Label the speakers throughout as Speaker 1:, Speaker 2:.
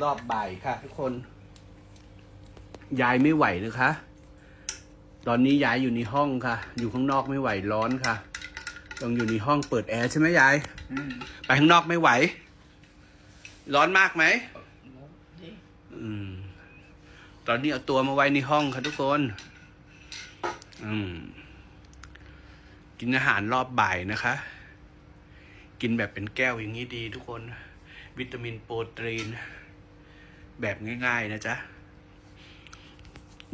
Speaker 1: รอบบ่ายค่ะ ทุกคน ยายไม่ไหวนะคะ ตอนนี้ยายอยู่ในห้องค่ะ อยู่ข้างนอกไม่ไหวร้อนค่ะ ต้องอยู่ในห้องเปิดแอร์ใช่ไหมยาย
Speaker 2: อืม
Speaker 1: ไปข้างนอกไม่ไหว ร้อนมากไหม
Speaker 2: นี่
Speaker 1: อืม ตอนนี้เอาตัวมาไว้ในห้องค่ะทุกคน อืม กินอาหารรอบบ่ายนะคะ กินแบบเป็นแก้วอย่างนี้ดีทุกคน วิตามินโปรตีน แบบง่าย ๆ นะจ๊ะ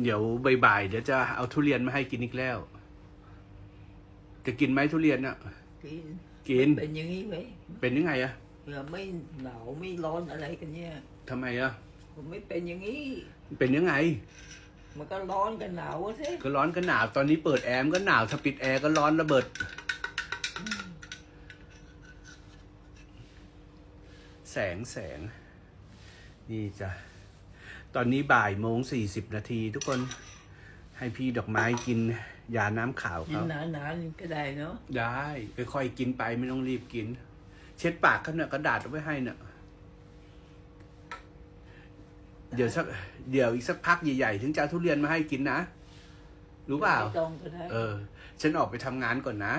Speaker 1: เดี๋ยวบ่ายๆเดี๋ยวจะเอาทุเรียนมาให้กินอีกแล้ว จะกินไหมทุเรียนอะ
Speaker 2: กิน
Speaker 1: กิน
Speaker 2: เป็นอย่างนี้ไหม
Speaker 1: เป็นยังไงอะ
Speaker 2: เผื่อไม่หนาวไม่ร้อนอะไรกันเนี่ย
Speaker 1: ทำไมอะ
Speaker 2: ผมไม่เป็นอย่างนี้
Speaker 1: เป็นยังไง
Speaker 2: มันก็ร้อนกันหนาวอะสิ
Speaker 1: ก็ร้อนก็หนาว ตอนนี้เปิดแอร์มันก็หนาว ถ้าปิดแอร์ก็ร้อนระเบิด แสงแสง นี่จ้ะ ตอนนี้บ่ายโมงสี่สิบนาทีทุกคนให้พี่ดอกไม้กินยาน้ำขาว
Speaker 2: กิน
Speaker 1: เขา
Speaker 2: หนาๆก็ได้เนาะ
Speaker 1: ได้ค่อยๆกินไปไม่ต้องรีบกิน เช็ดปากเขาเนี่ยกระดาษเอาไว้ให้เนี่ยเดี๋ยวสักเดี๋ยวอีกสักพักใหญ่ๆ ถึงจะเอาทุเรียนมาให้กินนะ รู้เปล่า
Speaker 2: ไม่ต้องก็ได้
Speaker 1: เออ ฉันออกไปทำงานก่อนนะ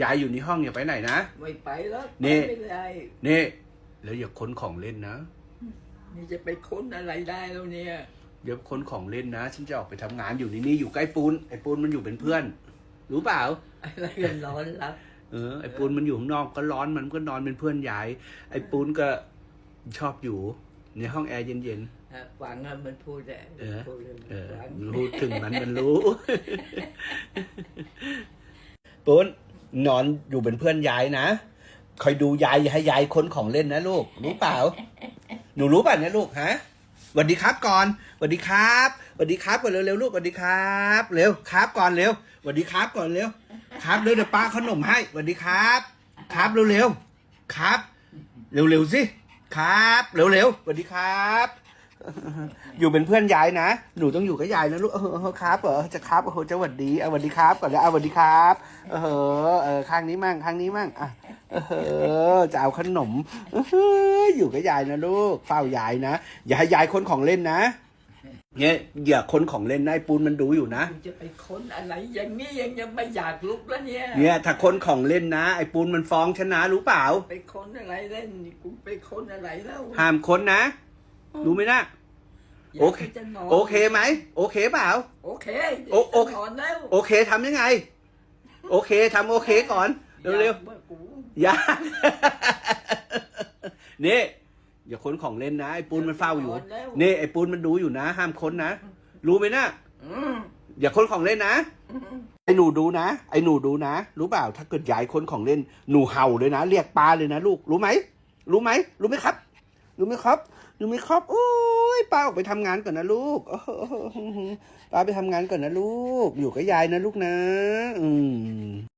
Speaker 1: ยายอยู่ในห้องอย่าไปไหนนะ
Speaker 2: ไม่ไปแล้ว
Speaker 1: นี่
Speaker 2: ไปไม่ได้
Speaker 1: นี่ แล้วอย่าค้นของเล่นนะ
Speaker 2: นี่จะไปค้นอะไรได้แล้วเนี่ย
Speaker 1: เดี๋ยวค้นของเล่นนะฉันจะออกไปทำงานอยู่นี่นี่อยู่ใกล้ปูนไอ้ปูนมันอยู่เป็นเพื่อน รู้เปล่า
Speaker 2: อะไรกันร้อนรับ
Speaker 1: เออไอ้ปูนมันอยู่ข้างนอกก็ร้อนมันก็นอนเป็นเพื่อนยาย ไอ้ปูนก็ชอบอยู่ ในห้องแอร์เย็น
Speaker 2: อะหวังอะมันพูดแต่
Speaker 1: เออ
Speaker 2: พูดเลย
Speaker 1: ๆเออ
Speaker 2: หวัง
Speaker 1: รู้ถึงมันมันรู้ ปูนนอนอยู่เป็นเพื่อนยายนะคอยดูยายอย่าให้ยายค้นของเล่นนะลูก รู้เปล่า หนูรู้ป่ะเนี่ยลูกฮะสวัสดีครับก่อนสวัสดีครับสวัสดีครับก่อนเร็วๆลูกสวัสดีครับเร็วครับก่อนเร็วสวัสดีครับก่อนเร็วครับเร็วเดี๋ยวป้าขนมให้สวัสดีครับ ครับเร็วๆครับ เร็วๆสิครับเร็วๆสวัสดีครับ อยู่เป็นเพื่อนยายนะ หนูต้องอยู่กับยายนะลูกเออครับเหรอจะครับโอ้โหจะหวัดดีเอาหวัดดีครับก่อนแล้วเอาหวัดดีครับ เออเออข้างนี้มั่งข้างนี้มั่งอะ เออจะเอาขนมเอออยู่กับยายนะลูกเฝ้ายายนะ อย่าให้ยายค้นของเล่นนะเนี่ยอย่าค้นของเล่นนะไอ้ปูนมันดูอยู่นะ
Speaker 2: กูจะไปค้นอะไรอย่างนี้ยังยังไม่อยากลุกแล้วเนี่ย
Speaker 1: เนี่ยถ้าค้นของเล่นนะไอ้ปูนมันฟ้องฉันนะรู้เปล่า
Speaker 2: ไปค้นอะไรเล่นกูไปค้นอะไรแล้ว
Speaker 1: ห้ามค้นนะ รู้ไหมนะ
Speaker 2: ยาก
Speaker 1: โอเค
Speaker 2: จะนน
Speaker 1: โอเคไหมโอเคเปล่า
Speaker 2: โอเค
Speaker 1: โอโอเค
Speaker 2: จะนอนแล้ว
Speaker 1: โอเคทำยังไง โอเคทำโอเคก่อนเร็ว
Speaker 2: ๆ มื่อกู
Speaker 1: ๆอย่านี่อย่าค้นของเล่นนะ ไอ้ปูนมันเฝ้าอยู่
Speaker 2: นนแล้ว
Speaker 1: นี่ไอ้ปูนมันดูอยู่นะ ห้ามค้นนะ รู้ไหมนะ
Speaker 2: อืม
Speaker 1: อย่าค้นของเล่นนะ
Speaker 2: อืม
Speaker 1: ไอ้หนูดูนะ ไอ้หนูดูนะ รู้เปล่า ถ้าเกิดยายค้นของเล่น หนูเห่าเลยนะ เรียกป้าเลยนะลูก รู้ไหม รู้ไหม รู้ไหมครับ รู้ไหมครับ รู้ไหมครับ โอ้ยป้าออกไปทำงานก่อนนะลูกโอ้โหป้าไปทำงานก่อนนะลูก อยู่กับยายนะลูกนะ อืม